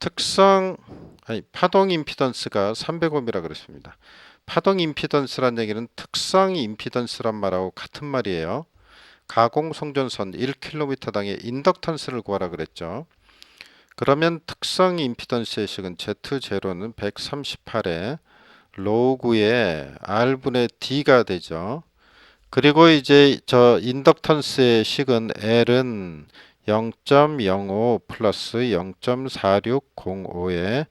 특성 아니 파동 임피던스가 300옴이라 그랬습니다. 파동 임피던스란 얘기는 특성 임피던스란 말하고 같은 말이에요. 가공 송전선 1km당의 인덕턴스를 구하라 그랬죠. 그러면 특성 임피던스의 식은 Z0는 138에 로그의 R분의 D가 되죠. 그리고 이제 저 인덕턴스의 식은 L은 0.05 플러스 0.4605의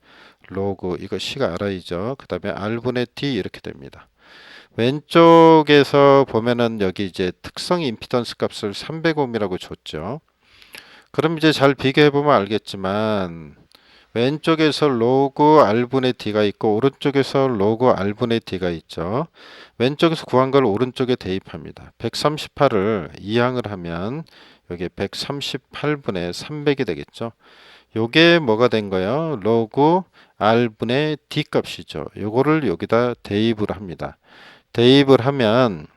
로그 이거 식 알아야죠. 그 다음에 R분의 D 이렇게 됩니다. 왼쪽에서 보면은 여기 이제 특성 임피던스 값을 300옴이라고 줬죠. 그럼 이제 잘 비교해 보면 알겠지만 왼쪽에서 로그 R분의 D가 있고 오른쪽에서 로그 R분의 D가 있죠. 왼쪽에서 구한 걸 오른쪽에 대입합니다. 138을 이항을 하면 여기 138분의 300이 되겠죠. 요게 뭐가 된 거예요? 로그 R분의 D 값이죠. 요거를 여기다 대입을 합니다. 대입을 하면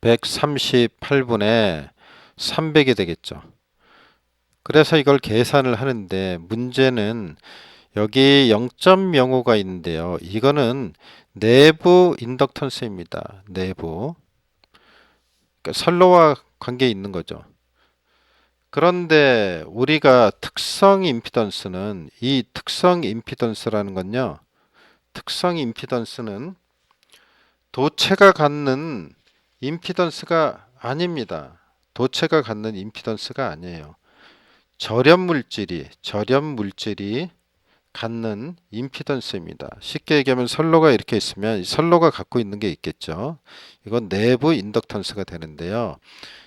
138분의 300이 되겠죠. 그래서 이걸 계산을 하는데 문제는 여기 0.05가 있는데요. 이거는 내부 인덕턴스입니다. 내부. 그러니까 선로와 관계 있는 거죠. 그런데 우리가 특성 임피던스는 이 특성 임피던스라는 건요. 특성 임피던스는 도체가 갖는 임피던스가 아닙니다. 도체가 갖는 임피던스가 아니에요. 절연 물질이 절연 물질이 갖는 임피던스입니다. 쉽게 얘기하면 선로가 이렇게 있으면 이 선로가 갖고 있는 게 있겠죠. 이건 내부 인덕턴스가 되는데요.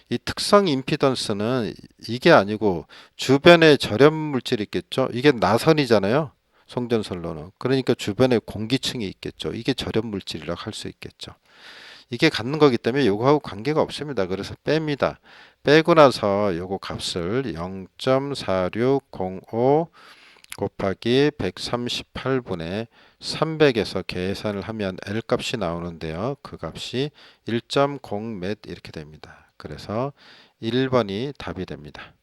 이 특성 임피던스는 이게 아니고 주변에 절연 물질이 있겠죠. 이게 나선이잖아요. 송전선로는. 그러니까 주변에 공기층이 있겠죠. 이게 절연 물질이라고 할 수 있겠죠. 이게 갖는 거기 때문에 요거하고 관계가 없습니다. 그래서 뺍니다. 빼고 나서 요거 값을 0.4605 곱하기 138분의 300에서 계산을 하면 L 값이 나오는데요. 그 값이 1.0몇 이렇게 됩니다. 그래서 1번이 답이 됩니다.